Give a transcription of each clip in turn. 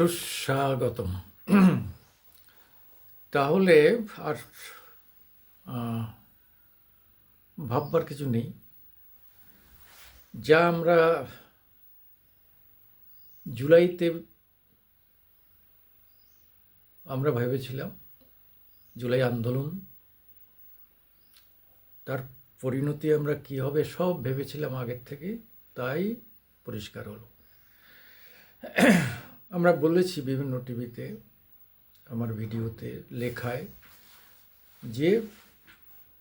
সুস্বাগতম। তাহলে আর ভাববার কিছু নেই। যা আমরা জুলাইতে আমরা ভেবেছিলাম, জুলাই আন্দোলন, তার পরিণতি আমরা কি হবে সব ভেবেছিলাম আগের থেকে, তাই পরিষ্কার হলো। আমরা বলেছি বিভিন্ন টিভিতে, আমার ভিডিওতে লেখায় যে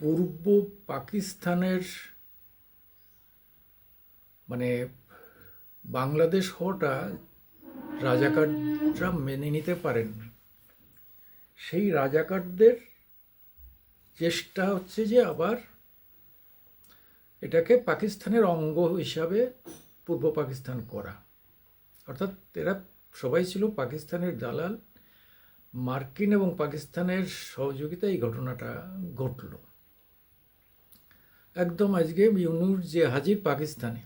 পূর্ব পাকিস্তানের মানে বাংলাদেশ হওয়াটা রাজাকাররা মেনে নিতে পারেন সেই রাজাকারদের চেষ্টা হচ্ছে যে আবার এটাকে পাকিস্তানের অঙ্গ হিসাবে পূর্ব পাকিস্তান করা। অর্থাৎ এরা সবাই ছিল পাকিস্তানের দালাল। মার্কিন এবং পাকিস্তানের সহযোগিতায় এই ঘটনাটা ঘটল। একদম আজকে ইউনুর যে হাজির পাকিস্তানে।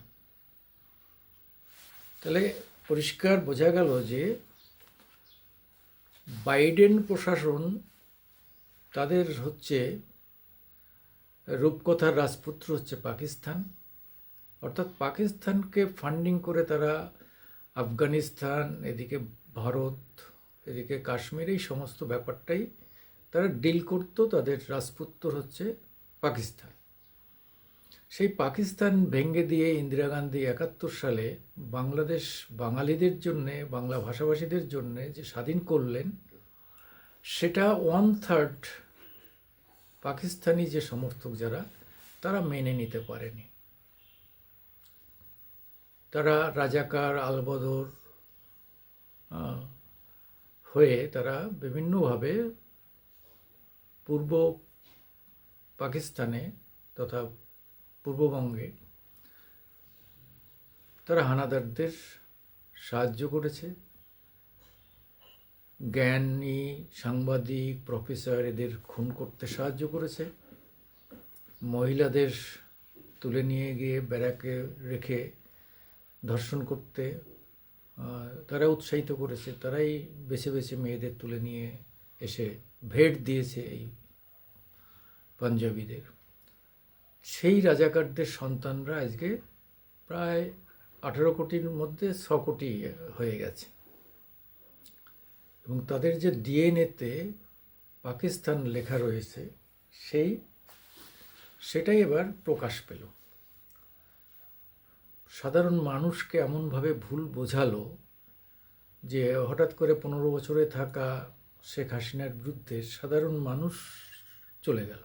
তাহলে পরিষ্কার বোঝা গেল যে বাইডেন প্রশাসন তাদের হচ্ছে রূপকথার রাজপুত্র হচ্ছে পাকিস্তান। অর্থাৎ পাকিস্তানকে ফান্ডিং করে তারা আফগানিস্তান, এদিকে ভারত, এদিকে কাশ্মীর, এই সমস্ত ব্যাপারটাই তারা ডিল করতো তাদের রাজপুত্র হচ্ছে পাকিস্তান। সেই পাকিস্তান ভেঙ্গে দিয়ে ইন্দিরা গান্ধী একাত্তর সালে বাংলাদেশ বাঙালিদের জন্যে, বাংলা ভাষাভাষীদের জন্যে যে স্বাধীন করলেন, সেটা ওয়ান থার্ড পাকিস্তানি যে সমর্থক যারা, তারা মেনে নিতে পারেনি। তারা রাজাকার, আলবদর হয়ে তারা বিভিন্নভাবে পূর্ব পাকিস্তানে তথা পূর্ববঙ্গে তারা হানাদারদের সাহায্য করেছে। জ্ঞানী, সাংবাদিক, প্রফেসর এদের খুন করতে সাহায্য করেছে। মহিলাদের তুলে নিয়ে গিয়ে ব্যারাকে রেখে ধর্ষণ করতে তারা উৎসাহিত করেছে, তারাই বেছে বেছে মেয়েদের তুলে নিয়ে এসে ভেট দিয়েছে এই পাঞ্জাবিদের। সেই রাজাকারদের সন্তানরা আজকে প্রায় আঠেরো কোটির মধ্যে ছ কোটি হয়ে গেছে। এবং তাদের যে ডিএনএতে পাকিস্তান লেখা রয়েছে, সেই, সেটাই এবার প্রকাশ পেল। সাধারণ মানুষকে এমনভাবে ভুল বোঝালো যে হঠাৎ করে পনেরো বছরে থাকা শেখ হাসিনার বিরুদ্ধে সাধারণ মানুষ চলে গেল।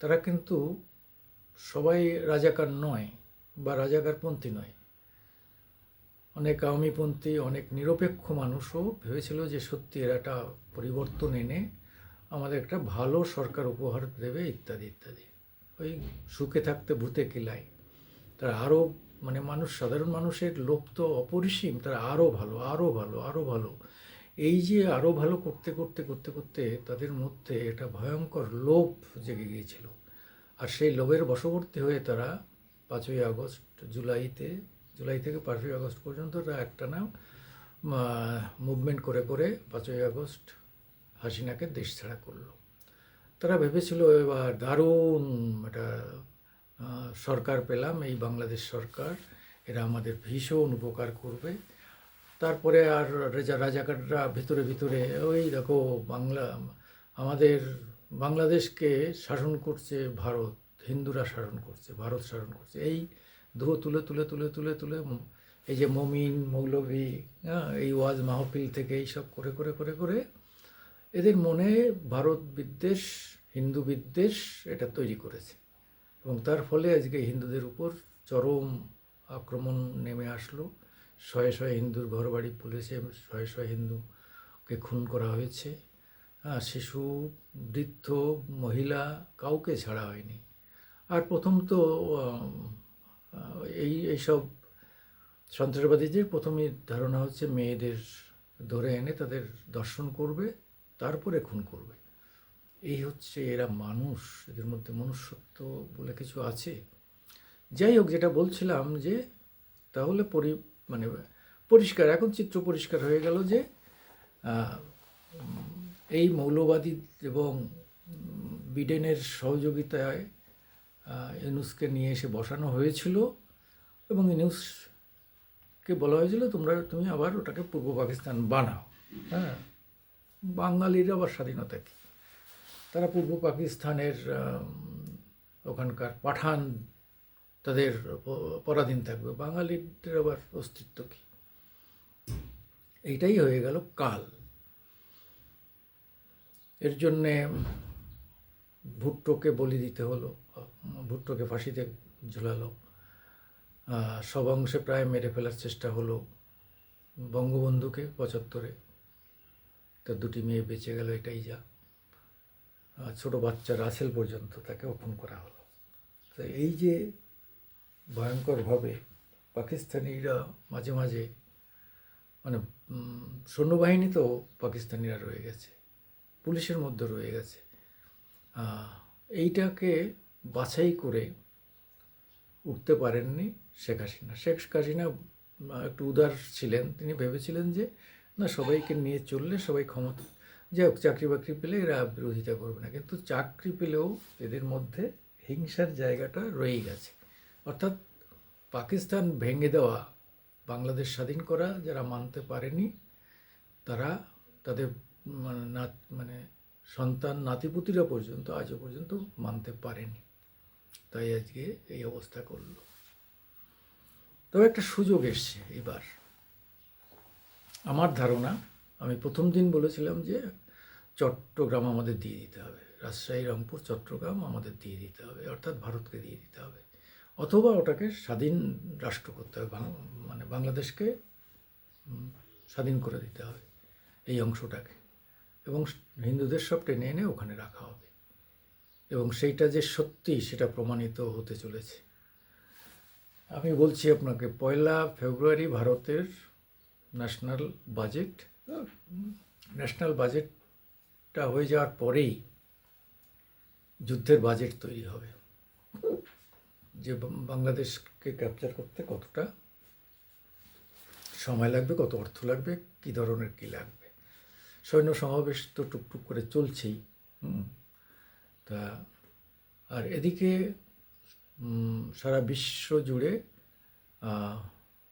তারা কিন্তু সবাই রাজাকার নয় বা রাজাকারপন্থী নয়। অনেক আওয়ামীপন্থী, অনেক নিরপেক্ষ মানুষও ভেবেছিল যে সত্যি এরা একটা পরিবর্তন এনে আমাদের একটা ভালো সরকার উপহার দেবে, ইত্যাদি ইত্যাদি। ওই সুখে থাকতে ভূতে কিলাই তারা আরও মানে মানুষ, সাধারণ মানুষের লোভ তো অপরিসীম, তারা আরও ভালো আরও ভালো আরও ভালো। এই যে আরও ভালো করতে করতে করতে করতে তাদের মধ্যে একটা ভয়ঙ্কর লোভ জেগে গিয়েছিল। আর সেই লোভের বশবর্তী হয়ে তারা পাঁচই আগস্ট, জুলাইতে, জুলাই থেকে পাঁচই আগস্ট পর্যন্ত তারা একটা না মুভমেন্ট করে করে পাঁচই আগস্ট হাসিনাকে দেশ ছাড়া করল। তারা ভেবেছিল এবার দারুণ একটা সরকার পেলাম, এই বাংলাদেশ সরকার। এরা আমাদের ভীষণ উপকার করবে। তারপরে আর রেজা, রাজাকাররা ভিতরে ভিতরে, ওই দেখো বাংলা, আমাদের বাংলাদেশকে শাসন করছে ভারত, হিন্দুরা শাসন করছে, ভারত শাসন করছে। এই ধুয়ো তুলে তুলে তুলে তুলে তুলে এই যে মমিন, মৌলভী হ্যাঁ এই ওয়াজ মাহফিল থেকে এইসব করে করে করে করে এদের মনে ভারত বিদ্বেষ, হিন্দু বিদ্বেষ এটা তৈরি করেছে। এবং তার ফলে আজকে হিন্দুদের উপর চরম আক্রমণ নেমে আসলো। শয়ে শয়ে হিন্দুর ঘরবাড়ি পুলিশে শয়ে শয়ে হিন্দুকে খুন করা হয়েছে। হ্যাঁ শিশু, বৃদ্ধ, মহিলা কাউকে ছাড়া হয়নি। আর প্রথম তো এই, এইসব সন্ত্রাসবাদীদের প্রথমে ধারণা হচ্ছে মেয়েদের ধরে এনে তাদের দর্শন করবে, তারপরে খুন করবে। এই হচ্ছে এরা মানুষ, এদের মধ্যে মনুষ্যত্ব বলে কিছু আছে। যাই হোক, যেটা বলছিলাম যে, তাহলে পরি মানে পরিষ্কার, এখন চিত্র পরিষ্কার হয়ে গেল যে এই মৌলবাদী এবং বিডেনের সহযোগিতায় ইউনুসকে নিয়ে এসে বসানো হয়েছিল এবং ইউনুসকে বলা হয়েছিল, তোমরা, তুমি আবার ওটাকে পূর্ব পাকিস্তান বানাও। হ্যাঁ বাঙালির আবার স্বাধীনতা কী? তারা পূর্ব পাকিস্তানের ওখানকার পাঠান, তাদের পরাধীন থাকবে। বাঙালিদের আবার অস্তিত্ব কী? এইটাই হয়ে গেল কাল। এর জন্যে ভুট্টোকে বলি দিতে হলো, ভুট্টোকে ফাঁসিতে ঝুলালো। সব অংশে প্রায় মেরে ফেলার চেষ্টা হলো বঙ্গবন্ধুকে পঁচাত্তরে। তার দুটি মেয়ে বেঁচে গেল, এটাই যা। ছোট বাচ্চা রাসেল পর্যন্ত তাকে অপন করা হলো। তো এই যে ভয়ঙ্করভাবে পাকিস্তানিরা মাঝে মাঝে মানে উম, সৈন্যবাহিনীতেও পাকিস্তানিরা রয়ে গেছে পুলিশের মধ্যে রয়ে গেছে। এইটাকে বাছাই করে উঠতে পারেননি শেখ হাসিনা। শেখ হাসিনা একটু উদার ছিলেন। তিনি ভেবেছিলেন যে না সবাইকে নিয়ে চললে সবাই ক্ষমতা যাই হোক, চাকরি বাকরি পেলে এরা বিরোধিতা করবে না। কিন্তু চাকরি পেলেও এদের মধ্যে হিংসার জায়গাটা রয়েই গেছে। অর্থাৎ পাকিস্তান ভেঙে দেওয়া, বাংলাদেশ স্বাধীন করা যারা মানতে পারেনি, তারা তাদের মানে মানে সন্তান, নাতিপুতিরা পর্যন্ত, আজও পর্যন্ত মানতে পারেনি। তাই আজকে এই অবস্থা করল। তবে একটা সুযোগ এসছে এবার। আমার ধারণা, আমি প্রথম দিন বলেছিলাম যে চট্টগ্রাম আমাদের দিয়ে দিতে হবে। রাজশাহী, রংপুর, চট্টগ্রাম আমাদের দিয়ে দিতে হবে, অর্থাৎ ভারতকে দিয়ে দিতে হবে। অথবা ওটাকে স্বাধীন রাষ্ট্র করতে হবে মানে বাংলাদেশকে স্বাধীন করে দিতে হবে এই অংশটাকে। এবং হিন্দুদের সব টেনে এনে ওখানে রাখা হবে। এবং সেইটা যে সত্যি সেটা প্রমাণিত হতে চলেছে। আমি বলছি আপনাকে, পয়লা ফেব্রুয়ারি ভারতের ন্যাশনাল বাজেট ন্যাশনাল বাজেটটা হয়ে যাওয়ার পরেই যুদ্ধের বাজেট তৈরি হবে যে বাংলাদেশকে ক্যাপচার করতে কতটা সময় লাগবে, কত অর্থ লাগবে, কী ধরনের কী লাগবে সৈন্য সমাবেশ তো টুকটুক করে চলছেই। তা, আর এদিকে সারা বিশ্ব জুড়ে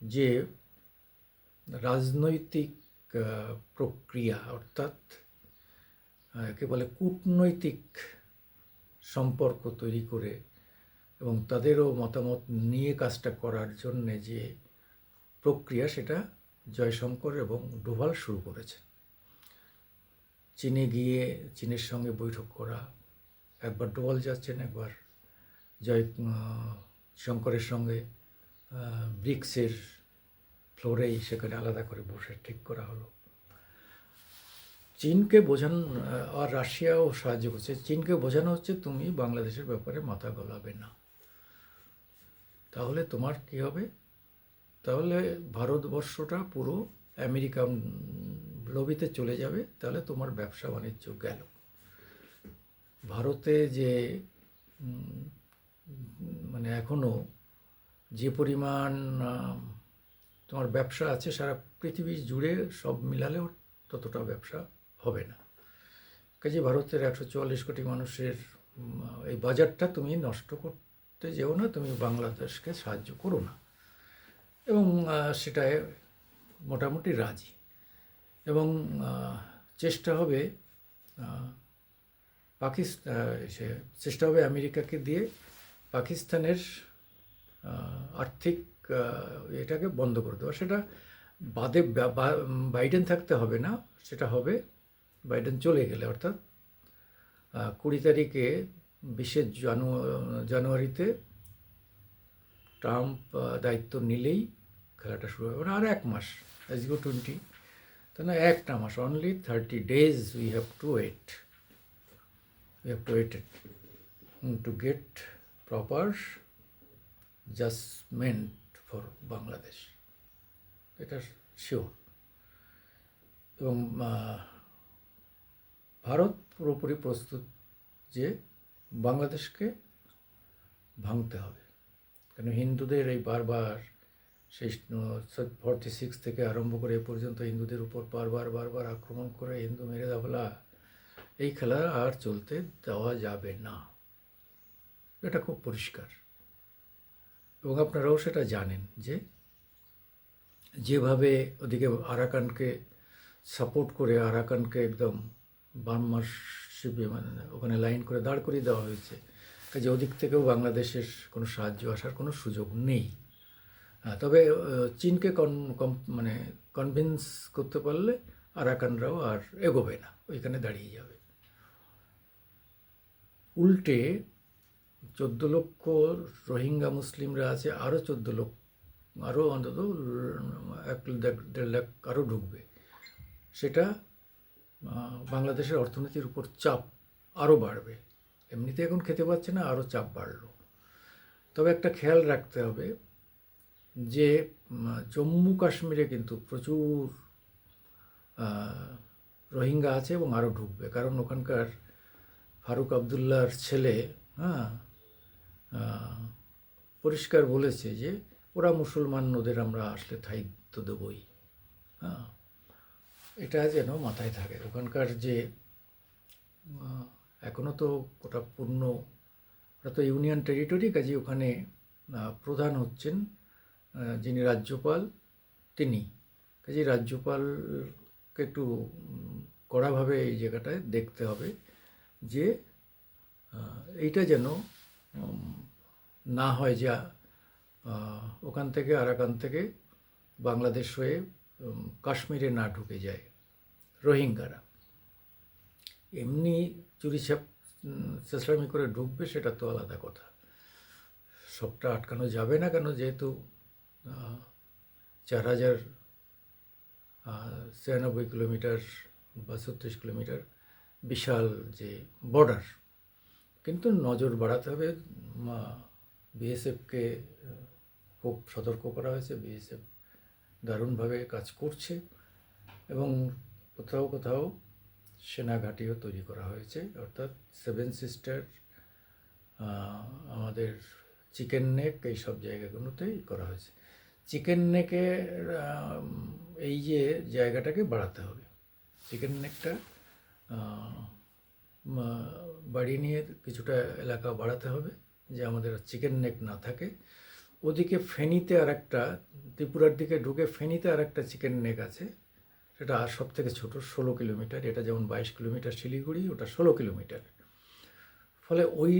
যে রাজনৈতিক প্রক্রিয়া অর্থাৎ একে বলে, কূটনৈতিক সম্পর্ক তৈরি করে এবং তাদেরও মতামত নিয়ে কাজটা করার জন্যে যে প্রক্রিয়া, সেটা জয়শঙ্কর এবং ডোভাল শুরু করেছে চীনে গিয়ে চীনের সঙ্গে বৈঠক করা, একবার ডোভাল যাচ্ছেন, একবার জয় শঙ্করের সঙ্গে ব্রিক্সের ফ্লোরেই সেখানে আলাদা করে বসে ঠিক করা হলো। চীনকে বোঝানো আর রাশিয়াও সাহায্য করছে। চীনকে বোঝানো হচ্ছে তুমি বাংলাদেশের ব্যাপারে মাথা গলাবে না। তাহলে তোমার কি হবে? তাহলে ভারতবর্ষটা পুরো আমেরিকান লবিতে চলে যাবে, তাহলে তোমার ব্যবসা বাণিজ্য গেল। ভারতে যে মানে এখনও যে পরিমাণ তোমার ব্যবসা আছে, সারা পৃথিবী জুড়ে সব মিলালেও ততটা ব্যবসা হবে না। কাজে ভারতের একশো চুয়াল্লিশ কোটি মানুষের এই বাজারটা তুমি নষ্ট করতে যেও না, তুমি বাংলাদেশকে সাহায্য করো না। এবং সেটায় মোটামুটি রাজি। এবং চেষ্টা হবে পাকিস্তান সে চেষ্টা হবে আমেরিকাকে দিয়ে পাকিস্তানের আর্থিক এটাকে বন্ধ করে দেওয়া। সেটা বাদে বাইডেন থাকতে হবে না, সেটা হবে বাইডেন চলে গেলে অর্থাৎ কুড়ি তারিখে বিশে জানু জানুয়ারিতে ট্রাম্প দায়িত্ব নিলেই খেলাটা শুরু হবে। আর এক মাস অ্যাজ গো টোয়েন্টি তা না একটা মাস only thirty days we have to wait we have to it, mm, to get proper judgment Bangladesh এটা শিওর এবং ভারত পুরোপুরি প্রস্তুত যে বাংলাদেশকে ভাঙতে হবে। কেন হিন্দুদের এই বারবার সেই ফর্টি সিক্স থেকে আরম্ভ করে এ পর্যন্ত হিন্দুদের উপর বারবার বারবার আক্রমণ করে হিন্দু মেরে দেওয়া, এই খেলা আর চলতে দেওয়া যাবে না। এটা খুব পরিষ্কার। এবং আপনারাও সেটা জানেন যে যেভাবে ওদিকে আরাকানকে সাপোর্ট করে, আরাকানকে একদম বার্মাশিপে মানে ওখানে লাইন করে দাঁড় করিয়ে দেওয়া হয়েছে। কাজে ওদিক থেকেও বাংলাদেশের কোনো সাহায্য আসার কোনো সুযোগ নেই। তবে চীনকে কন, কম- মানে কনভিন্স করতে পারলে আরাকানরাও আর এগোবে না, ওইখানে দাঁড়িয়ে যাবে। উল্টে চোদ্দ লক্ষ রোহিঙ্গা মুসলিমরা আছে আরও চোদ্দ লক্ষ আরও অন্তত এক দেড়- লাখ আরও ঢুকবে। সেটা বাংলাদেশের অর্থনীতির উপর চাপ আরও বাড়বে। এমনিতে এখন খেতে পাচ্ছে না, আরও চাপ বাড়লো। তবে একটা খেয়াল রাখতে হবে যে জম্মু কাশ্মীরে কিন্তু প্রচুর রোহিঙ্গা আছে এবং আরও ঢুকবে। কারণ ওখানকার ফারুক আবদুল্লার ছেলে হ্যাঁ পরিষ্কার বলেছে যে, ওরা মুসলমান ওদের আমরা আসলে থাইত্য দেবই। হ্যাঁ এটা যেন মাথায় থাকে। ওখানকার যে এখনও তো ওটা পূর্ণ, ওটা তো ইউনিয়ন টেরিটরি কাজে ওখানে প্রধান হচ্ছেন যিনি রাজ্যপাল, তিনি। কাজে রাজ্যপালকে একটু কড়াভাবে এই জায়গাটায় দেখতে হবে যে এইটা যেন না হয় যা ওখান থেকে আরাকান থেকে বাংলাদেশ হয়ে কাশ্মীরে না ঢুকে যায়। রোহিঙ্গারা। এমনি চুরি ছাপ চেষ্টামি করে ঢুকবে সেটা তো আলাদা কথা। সবটা আটকানো যাবে না কেন? যেহেতু চার হাজার ছিয়ানব্বই কিলোমিটার বা ছত্রিশ কিলোমিটার বিশাল যে বর্ডার, কিন্তু নজর বাড়াতে হবে। বিএসএফকে খুব সতর্ক করা হয়েছে। বিএসএফ দারুণভাবে কাজ করছে এবং কোথাও কোথাও সেনা ঘাঁটিও তৈরি করা হয়েছে। অর্থাৎ সেভেন সিস্টার আমাদের চিকেন নেক এই সব জায়গাগুলোতেই করা হয়েছে। চিকেন নেকে এই যে জায়গাটাকে বাড়াতে হবে। চিকেন নেকটা বাড়িয়ে নিয়ে কিছুটা এলাকা বাড়াতে হবে যে আমাদের চিকেন নেক না থাকে। ওদিকে ফেনীতে আর একটা ত্রিপুরার দিকে ঢুকে ফেনীতে আর একটা চিকেন নেক আছে। সেটা আর সব থেকে ছোটো, ষোলো কিলোমিটার। এটা যেমন বাইশ কিলোমিটার শিলিগুড়ি, ওটা ষোলো কিলোমিটার। ফলে ওই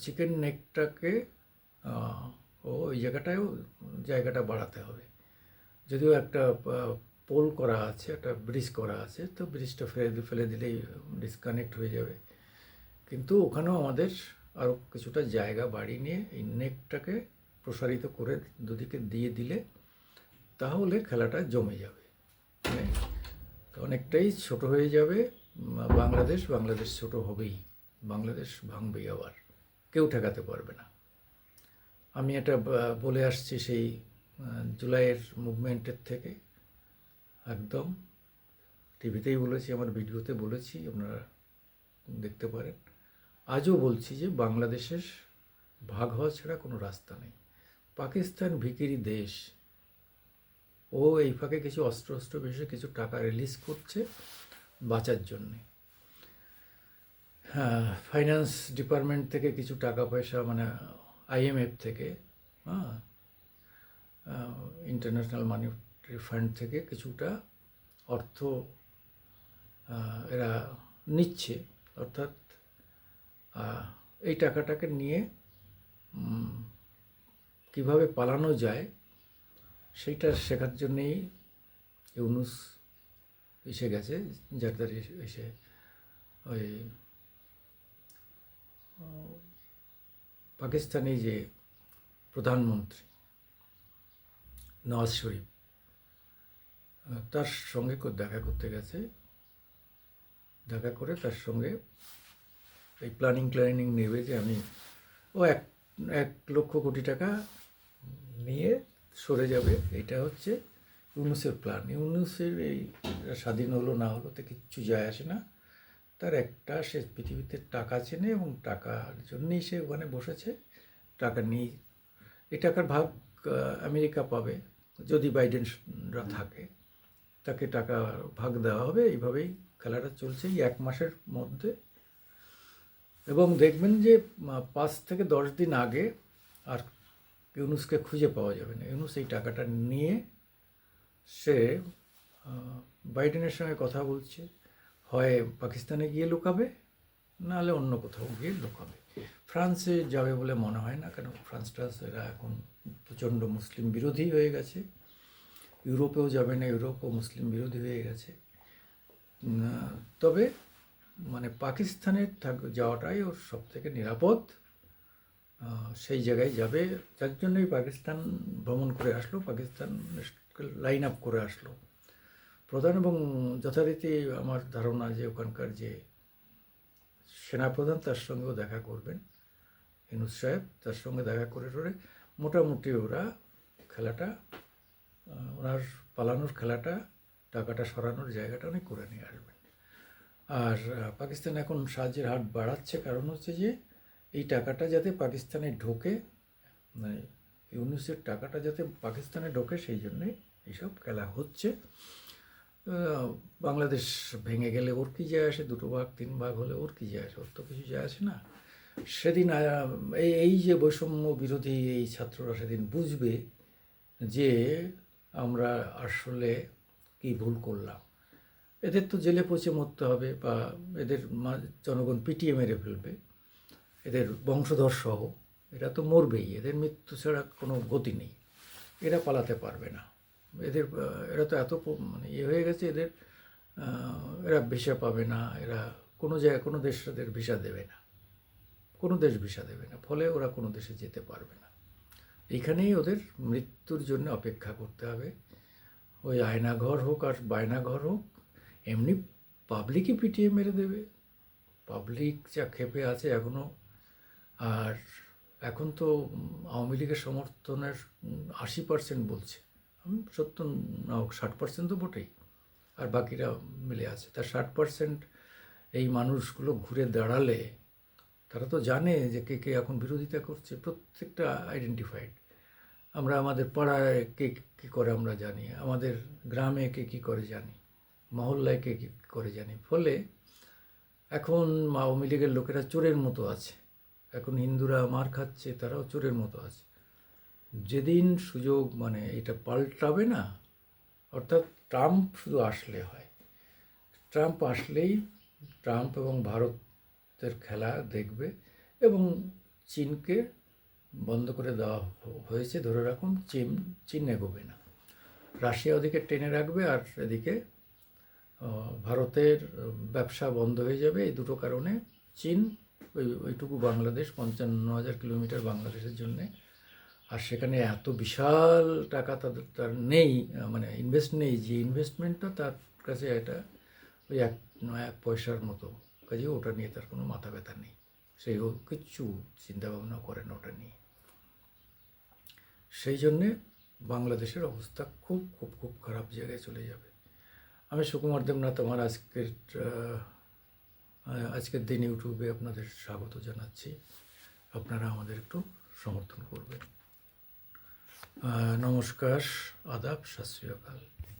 চিকেন নেকটাকে ওই জায়গাটায়ও জায়গাটা বাড়াতে হবে। যদিও একটা পোল করা আছে, একটা ব্রিজ করা আছে, তো ব্রিজটা ফেলে ফেলে দিলেই ডিসকানেক্ট হয়ে যাবে। কিন্তু ওখানেও আমাদের আরও কিছুটা জায়গা বাড়ি নিয়ে এই নেকটাকে প্রসারিত করে দুদিকে দিয়ে দিলে তাহলে খেলাটা জমে যাবে। মানে অনেকটাই ছোট হয়ে যাবে। বাংলাদেশ বাংলাদেশ ছোট হবেই। বাংলাদেশ ভাঙবেই আবার। কেউ ঠেকাতে পারবে না। আমি এটা বলে আসছি সেই জুলাইয়ের মুভমেন্টের থেকে। একদম। টিভিতেই বলেছি, আমার ভিডিওতে বলেছি, আপনারা দেখতে পারেন। আজও বলছি যে বাংলাদেশের ভাগ হওয়া ছাড়া কোনো রাস্তা নেই। পাকিস্তান ভিকিরি দেশ। ও এই ফাঁকে কিছু অস্ত্র অস্ত্র বেশি, কিছু টাকা রিলিজ করছে বাঁচার জন্যে। হ্যাঁ ফাইন্যান্স ডিপার্টমেন্ট থেকে কিছু টাকা পয়সা মানে আইএমএফ থেকে হ্যাঁ ইন্টারন্যাশনাল মানিটারি ফান্ড থেকে কিছুটা অর্থ এরা নিচ্ছে। অর্থাৎ এই টাকাটাকে নিয়ে কীভাবে পালানো যায় সেইটা শেখার জন্যেই ইউনুস এসে গেছে যার দ্বারা এসে ওই, পাকিস্তানি যে প্রধানমন্ত্রী নওয়াজ শরীফ, তার সঙ্গে দেখা করতে গেছে। দেখা করে তার সঙ্গে এই প্ল্যানিং প্ল্যানিং নেবে যে আমি, ও এক এক লক্ষ কোটি টাকা নিয়ে সরে যাবে। এটা হচ্ছে ইউনুসের প্ল্যান ইউনুসের এই স্বাধীন হলো না হলো তো কিচ্ছু যায় আসে না। তার একটা সে পৃথিবীতে টাকা চেনে এবং টাকার জন্যেই সে ওখানে বসেছে। টাকা নিয়ে এই টাকার ভাগ আমেরিকা পাবে। যদি বাইডেনরা থাকে, তাকে টাকা ভাগ দেওয়া হবে। এইভাবেই খেলাটা চলছে এই এক মাসের মধ্যে। এবং দেখবেন যে পাঁচ থেকে দশ দিন আগে আর ইউনুসকে খুঁজে পাওয়া যাবে না। ইউনুস এই টাকাটা নিয়ে সে বাইডেনের সঙ্গে কথা বলছে। হয় পাকিস্তানে গিয়ে লুকাবে, নাহলে অন্য কোথাও গিয়ে লুকাবে। ফ্রান্সে যাবে বলে মনে হয় না কেন ফ্রান্সটা এরা এখন প্রচণ্ড মুসলিম বিরোধী হয়ে গেছে। ইউরোপেও যাবে না, ইউরোপও মুসলিম বিরোধী হয়ে গেছে। তবে মানে পাকিস্তানে থাক, যাওয়াটাই ওর সব থেকে নিরাপদ সেই জায়গায় যাবে। যার জন্যই পাকিস্তান ভ্রমণ করে আসলো, পাকিস্তান লাইন আপ করে আসলো। প্রধান এবং যথারীতি আমার ধারণা যে ওখানকার যে সেনাপ্রধান, তার সঙ্গেও দেখা করবেন। ইনুস সাহেব তার সঙ্গে দেখা করে টরে মোটামুটি ওরা খেলাটা ওনার পালানোর খেলাটা, টাকাটা সরানোর জায়গাটা অনেক করে নিয়ে আসবেন। আর পাকিস্তান এখন সাহায্যের হাত বাড়াচ্ছে। কারণ হচ্ছে যে এই টাকাটা যাতে পাকিস্তানে ঢোকে মানে ইউনুসের টাকাটা যাতে পাকিস্তানে ঢোকে, সেই জন্যই এইসব খেলা হচ্ছে। বাংলাদেশ ভেঙে গেলে ওর কি যায় আসে? দুটো ভাগ, তিন ভাগ হলে ওর কি যায় আসে? ওর তো কিছু যায় আসে না। সেদিন এই এই যে বৈষম্য বিরোধী এই ছাত্ররা সেদিন বুঝবে যে আমরা আসলে কি ভুল করলাম। এদের তো জেলে পচে মরতে হবে বা এদের জনগণ পিটিয়ে মেরে ফেলবে। এদের বংশধর সহ, এরা তো মরবেই, এদের মৃত্যু ছাড়া কোনো গতি নেই। এরা পালাতে পারবে না। এদের এরা তো এত মানে ইয়ে হয়ে গেছে, এদের এরা ভিসা পাবে না, এরা কোনো জায়গায় কোনো দেশ এদের ভিসা দেবে না। কোনো দেশ ভিসা দেবে না, ফলে ওরা কোনো দেশে যেতে পারবে না। এইখানেই ওদের মৃত্যুর জন্য অপেক্ষা করতে হবে। ওই আয়নাঘর হোক আর বায়নাঘর হোক, এমনি পাবলিকই পিটিয়ে মেরে দেবে। পাবলিক যা খেপে আছে এখনও আর এখন তো আওয়ামী লীগের সমর্থনের আশি পার্সেন্ট বলছে। সত্তর না হোক, ষাট পার্সেন্ট তো বটেই। আর বাকিরা মিলে আছে। তার ষাট পার্সেন্ট এই মানুষগুলো ঘুরে দাঁড়ালে তারা তো জানে যে কে কে এখন বিরোধিতা করছে, প্রত্যেকটা আইডেন্টিফাইড আমরা আমাদের পাড়ায় কে কী করে আমরা জানি, আমাদের গ্রামে কে কী করে জানি, মহল্লায় কে কী করে জানি। ফলে এখন আওয়ামী লীগের লোকেরা চোরের মতো আছে। এখন হিন্দুরা মার খাচ্ছে, তারাও চোরের মতো আছে। যেদিন সুযোগ মানে এটা পাল্টাবে না, অর্থাৎ ট্রাম্প শুধু আসলে হয়। ট্রাম্প আসলেই ট্রাম্প এবং ভারতের খেলা দেখবে এবং চীনকে বন্ধ করে দেওয়া হয়েছে, ধরে রাখুন, চীন চীন এগোবে না। রাশিয়া ওদিকে টেনে রাখবে আর এদিকে ভারতের ব্যবসা বন্ধ হয়ে যাবে। এই দুটো কারণে চীন ওই, ওইটুকু বাংলাদেশ, পঞ্চান্ন হাজার কিলোমিটার বাংলাদেশের জন্যে। আর সেখানে এত বিশাল টাকা তাদের তার নেই মানে ইনভেস্ট নেই, যে ইনভেস্টমেন্টটা তার কাছে এটা ওই এক, নয়, এক পয়সার মতো। কাজে ওটা নিয়ে তার কোনো মাথা ব্যথা নেই। সেই ও কিচ্ছু চিন্তাভাবনা করে না ওটা নিয়ে। সেই জন্যে বাংলাদেশের অবস্থা খুব খুব খুব খারাপ জায়গায় চলে যাবে। আমি সুকুমার দেবনাথ, আমার আজকের আজকের দিন ইউটিউবে আপনাদের স্বাগত জানাচ্ছি। আপনারা আমাদের একটু সমর্থন করবেন। নমস্কার, আদাব সত শ্রী অকাল